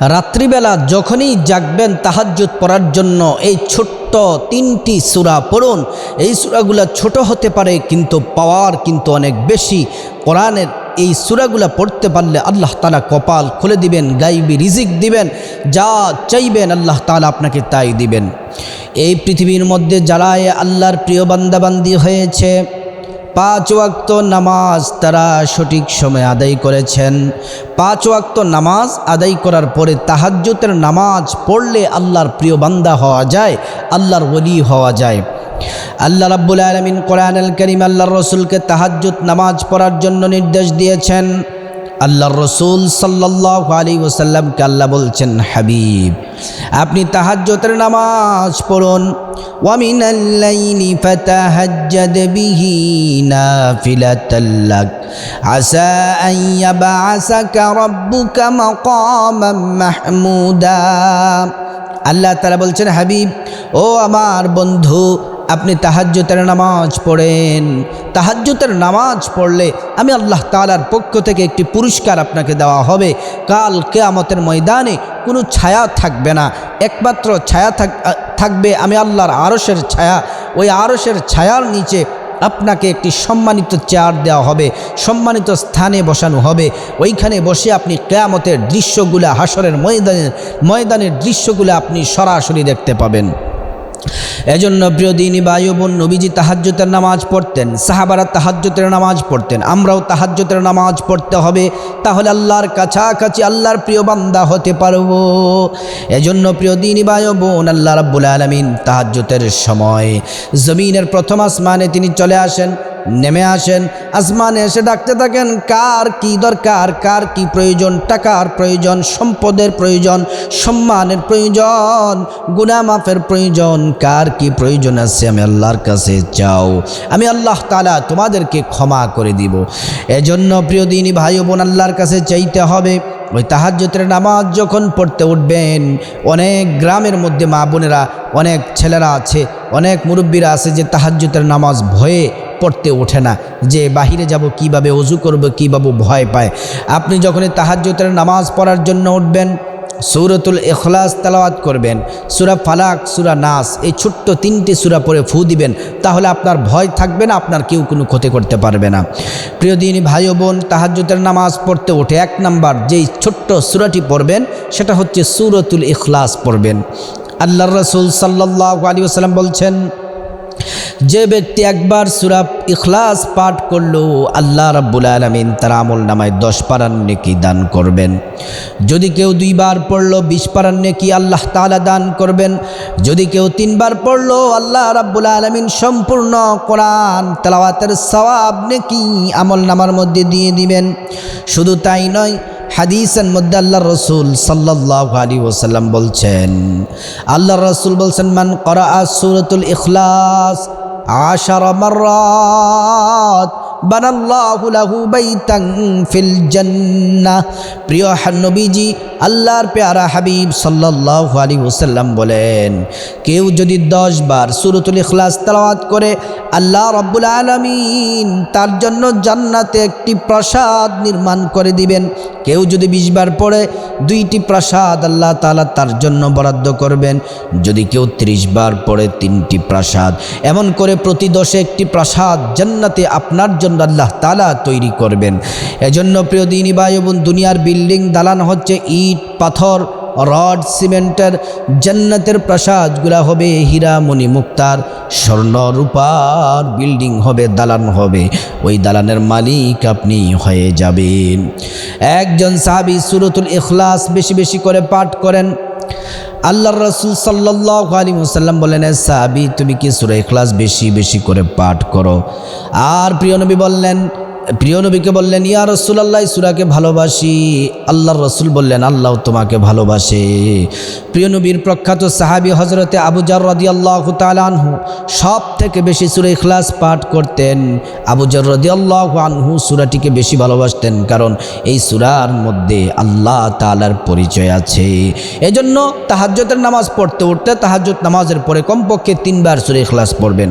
রাত্রিবেলা যখনই জাগবেন তাহাজ্জুদ পড়ার জন্য, এই ছোট্ট তিনটি সূরা পড়ুন। এই সূরাগুলা ছোট হতে পারে, কিন্তু পাওয়ার কিন্তু অনেক বেশি। কোরআনের এই সূরাগুলা পড়তে পারলে আল্লাহ তালা কপাল খুলে দিবেন, গাইবি রিজিক দিবেন, যা চাইবেন আল্লাহ তালা আপনাকে তাই দিবেন। এই পৃথিবীর মধ্যে যারা আল্লাহর প্রিয় বান্দাবান্দি হয়েছে পাঁচ ওয়াক্ত নামাজ তারা সঠিক সময়ে আদায় করেছেন। পাঁচ ওয়াক্ত নামাজ আদায় করার পরে তাহাজ্জুতের নামাজ পড়লে আল্লাহর প্রিয় বান্দা হওয়া যায়, আল্লাহর ওলি হওয়া যায়। আল্লাহ রাব্বুল আলমিন কোরআনুল করিম আল্লাহর রসুলকে তাহাজ্জুদ নামাজ পড়ার জন্য নির্দেশ দিয়েছেন। আল্লাহর রসুল সাল্লাহ আলী ওসাল্লামকে আল্লাহ বলছেন, হাবিব, আপনি তাহাজ্জতের নামাজ পড়ুন। ومن الليل فتهجد به نافلة لك عسى أن يبعثك ربك مقاما محمودا আল্লাহ তারা বলছেন হাবিব ও আমার বন্ধু আপনি তাহাজ্জুতের নামাজ পড়েন তাহাজ্জুতের নামাজ পড়লে আমি আল্লাহ তালার পক্ষ থেকে একটি পুরস্কার আপনাকে দেওয়া হবে কাল কেয়ামতের ময়দানে কোনো ছায়া থাকবে না। একমাত্র ছায়া থাক থাকবে আমি আল্লাহর আরসের ছায়া। ওই আরসের ছায়ার নিচে আপনাকে একটি সম্মানিত চেয়ার দেওয়া হবে। সম্মানিত স্থানে বসানো হবে। ওইখানে বসে আপনি কেয়ামতের দৃশ্যগুলো হাসরের ময়দানের ময়দানের দৃশ্যগুলো আপনি সরাসরি দেখতে পাবেন। এজন্য প্রিয় দিনী বায়ু বোন, নবীজি তাহাজ্যতের নামাজ পড়তেন, সাহাবারা তাহাজ্যতের নামাজ পড়তেন, আমরাও তাহাজ্যতের নামাজ পড়তে হবে, তাহলে আল্লাহর কাছাকাছি আল্লাহর প্রিয় বান্দা হতে পারব। এজন্য প্রিয় দিনী বায়ু বোন, আল্লাহ রাব্বুল আলমিন তাহাজ্যতের সময় জমিনের প্রথম আসমানে তিনি চলে আসেন নেমে আসেন। আসমানে এসে ডাকতে থাকেন, কার কি দরকার? কার কি প্রয়োজন? টাকার প্রয়োজন? সম্পদের প্রয়োজন? সম্মানের প্রয়োজন? গুনামাফের প্রয়োজন? কার কি প্রয়োজন আছে? আমি আল্লাহর কাছে চাও। আমি আল্লাহ তালা তোমাদেরকে ক্ষমা করে দিব। এজন্য প্রিয় দিনী ভাই বোন, আল্লাহর কাছে চাইতে হবে, ওই তাহাজ্যতের নামাজ যখন পড়তে উঠবেন, অনেক গ্রামের মধ্যে মা বোনেরা, অনেক ছেলেরা আছে, অনেক মুরব্বীরা আছে যে তাহাজ্যতের নামাজ ভয়ে পড়তে ওঠে না, যে বাহিরে যাব, কীভাবে অজু করব, কীভাবে ভয় পায়। আপনি যখনই তাহাজ্যতের নামাজ পড়ার জন্য উঠবেন, সৌরতুল এখলাস তালাওয়াত করবেন, সুরা ফালাক, সুরা নাস, এই ছোট্ট তিনটি সুরা পরে ফু দিবেন, তাহলে আপনার ভয় থাকবে না, আপনার কেউ কোনো ক্ষতি করতে পারবে না। প্রিয় দিনী, ভাই বোন তাহাজ্যতের নামাজ পড়তে ওঠে এক নাম্বার যেই ছোট্ট সুরাটি পড়বেন, সেটা হচ্ছে সুরতুল ইখলাস পড়বেন। আল্লাহ রসুল সাল্লাহ আলী আসাল্লাম বলছেন যে ব্যক্তি একবার সুরা ইখলাস পাঠ করল, আল্লাহ রাব্বুল আলমিন তার আমল নামায় দশ পারান নেকি দান করবেন। যদি কেউ দুইবার পড়ল, বিশ পারান নেকি আল্লাহ তালা দান করবেন। যদি কেউ তিনবার পড়ল, আল্লাহ রাব্বুল আলমিন সম্পূর্ণ কোরআন তালাওয়াতের সওয়াব নেকি আমল নামার মধ্যে দিয়ে দিবেন। শুধু তাই নয়, হাদিসের মধ্যে আল্লাহ রসুল সাল্লাহ আলী ওসাল্লাম বলছেন আল্লাহ রসুল বলছেন, মান করা সুরতুল ইখলাস عشر مرات ফিল জান্নাহ। প্রিয় নবীজি, আল্লাহর পেয়ারা হাবিব সাল্লাল্লাহু আলাইহি ওয়াসাল্লাম বলেন, কেউ যদি দশ বার সূরাতুল ইখলাস তেলাওয়াত করে, আল্লাহ রাব্বুল আলামিন তার জন্য জান্নাতে একটি প্রাসাদ নির্মাণ করে দিবেন। কেউ যদি বিশ বার পড়ে, দুইটি প্রাসাদ আল্লাহ তাআলা তার জন্য বরাদ্দ করবেন। যদি কেউ ত্রিশ বার পড়ে, তিনটি প্রাসাদ। এমন করে প্রতি দশে একটি প্রাসাদ জান্নাতে আপনার জন্য আল্লাহ তালা তৈরি করবেন। এজন্য প্রিয় দিনী ভাই এবং দুনিয়ার বিল্ডিং দালান হচ্ছে ইট, পাথর, রড, সিমেন্টের জান্নাতের প্রাসাদগুলা হবে হীরা মণি মুক্তার স্বর্ণ রূপার বিল্ডিং হবে, দালান হবে। ওই দালানের মালিক আপনি হয়ে যাবেন। একজন সাহাবি সুরতুল ইখলাস বেশি বেশি করে পাঠ করেন। আল্লাহ রসুল সাল্লাহ আলী মুসাল্লাম বললেন সাহাবি, তুমি কি সুরে ইখলাস বেশি বেশি করে পাঠ করো? আর প্রিয় নবী বললেন প্রিয় নবীকে বললেন, ইয়া রসুলাল্লাহ সুরাকে ভালোবাসি। আল্লাহর রসুল বললেন, আল্লাহ তোমাকে ভালোবাসে। প্রিয় নবীর প্রখ্যাত সাহাবি হজরতে আবুজার রদি আল্লাহ তালানহু সব থেকে বেশি সুরে ইখলাস পাঠ করতেন। আবুজার রদি আল্লাহ আনহু সুরাটিকে বেশি ভালোবাসতেন কারণ এই সুরার মধ্যে আল্লাহ তালার পরিচয় আছে। এজন্য তাহাজ্যতের নামাজ পড়তে উঠতে তাহাজ্যত নামাজের পরে কমপক্ষে তিনবার সুরে ইখলাস পড়বেন।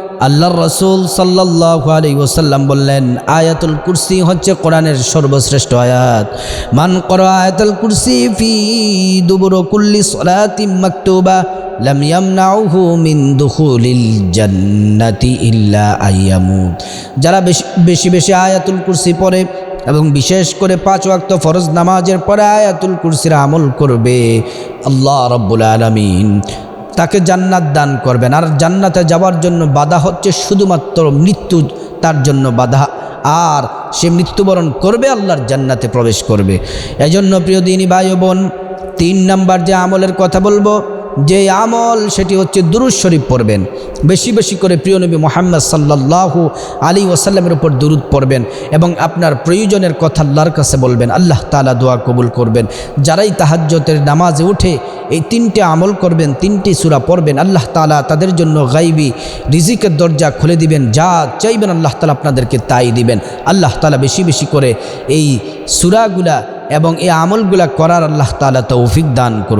আল্লাহর রসুল সাল্লাহ আলী ওসাল্লাম বললেন, আয়াতুল কুরসি হচ্ছে কোরআনের সর্বশ্রেষ্ঠ আয়াত। মান কর আয়াতুল কুরসি ফি দুবুর কুল্লি সলাতি মাকতুবা যারা বেশি বেশি আয়াতুল কুরসি পড়ে এবং বিশেষ করে পাঁচ ওয়াক্ত ফরজ নামাজের পরে আয়াতুল কুরসির আমল করবে, আল্লাহ রব্বুল আলমিন তাকে জান্নাত দান করবেন। আর জান্নাতে যাওয়ার জন্য বাধা হচ্ছে শুধুমাত্র মৃত্যু, তার জন্য বাধা। আর সে মৃত্যুবরণ করবে, আল্লাহর জান্নাতে প্রবেশ করবে। এজন্য প্রিয় দিনী ভাই বোন, তিন নাম্বার যে আমলের কথা বলব যে আমল, সেটি হচ্ছে দুরুদ শরীফ পড়বেন। বেশি বেশি করে প্রিয় নবী মোহাম্মদ সাল্লাল্লাহু আলী ওসাল্লামের উপর দুরুদ পড়বেন এবং আপনার প্রয়োজনের কথা আল্লাহর কাছে বলবেন। আল্লাহ তালা দোয়া কবুল করবেন। যারাই তাহাজ্যতের নামাজে উঠে এই তিনটে আমল করবেন, তিনটি সুরা পড়বেন, আল্লাহ তালা তাদের জন্য গাইবি রিজিকের দরজা খুলে দিবেন। যা চাইবেন আল্লাহ তালা আপনাদেরকে তাই দিবেন। আল্লাহ তালা বেশি বেশি করে এই সুরাগুলা এবং এই আমলগুলা করার আল্লাহ তালা তৌফিক দান করুক।